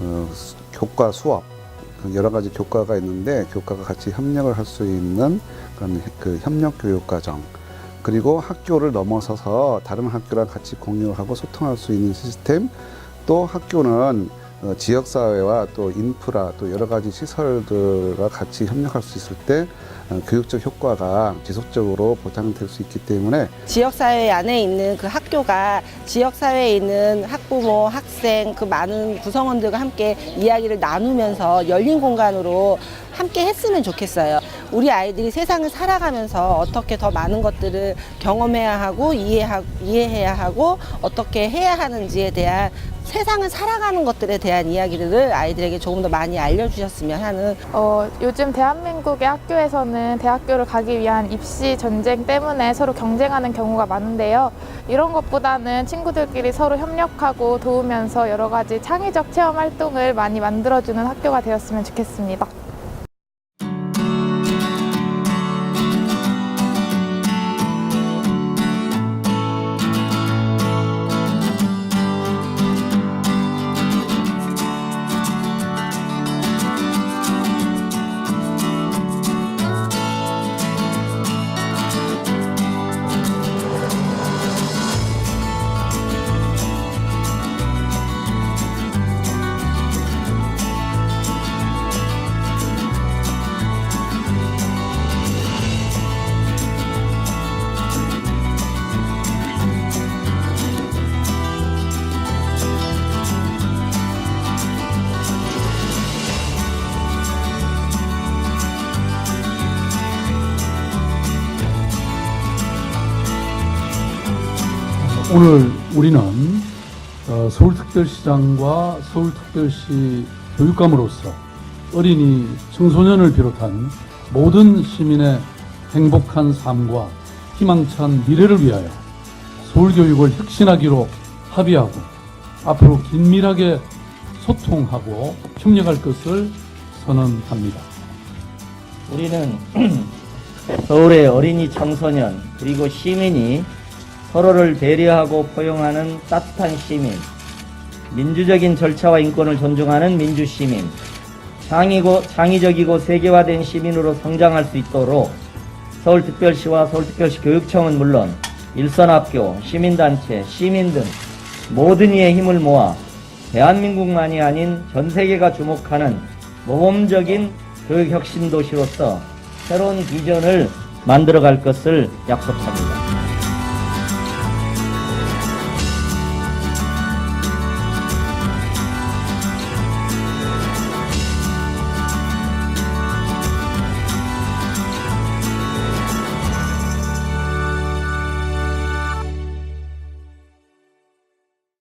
그 수- 교과 수업. 그 여러 가지 교과가 있는데 교과가 같이 협력을 할 수 있는 그런 그 협력 교육 과정. 그리고 학교를 넘어서서 다른 학교랑 같이 공유하고 소통할 수 있는 시스템. 또 학교는 어, 지역 사회와 또 인프라 또 여러 가지 시설들과 같이 협력할 수 있을 때 어, 교육적 효과가 지속적으로 보장될 수 있기 때문에 지역사회 안에 있는 그 학교가 지역사회에 있는 학부모, 학생, 그 많은 구성원들과 함께 이야기를 나누면서 열린 공간으로 함께 했으면 좋겠어요. 우리 아이들이 세상을 살아가면서 어떻게 더 많은 것들을 경험해야 하고 이해하, 이해해야 하고 어떻게 해야 하는지에 대한 세상을 살아가는 것들에 대한 이야기들을 아이들에게 조금 더 많이 알려주셨으면 하는 어, 요즘 대한민국의 학교에서는 대학교를 가기 위한 입시 전쟁 때문에 서로 경쟁하는 경우가 많은데요. 이런 것보다는 친구들끼리 서로 협력하고 도우면서 여러 가지 창의적 체험 활동을 많이 만들어주는 학교가 되었으면 좋겠습니다. 오늘 우리는 어, 서울특별시장과 서울특별시 교육감으로서 어린이 청소년을 비롯한 모든 시민의 행복한 삶과 희망찬 미래를 위하여 서울교육을 혁신하기로 합의하고 앞으로 긴밀하게 소통하고 협력할 것을 선언합니다. 우리는 서울의 어린이 청소년 그리고 시민이 서로를 배려하고 포용하는 따뜻한 시민, 민주적인 절차와 인권을 존중하는 민주시민, 창의고, 창의적이고 세계화된 시민으로 성장할 수 있도록 서울특별시와 서울특별시 교육청은 물론 일선학교, 시민단체, 시민 등 모든 이의 힘을 모아 대한민국만이 아닌 전 세계가 주목하는 모범적인 교육혁신 도시로서 새로운 비전을 만들어갈 것을 약속합니다.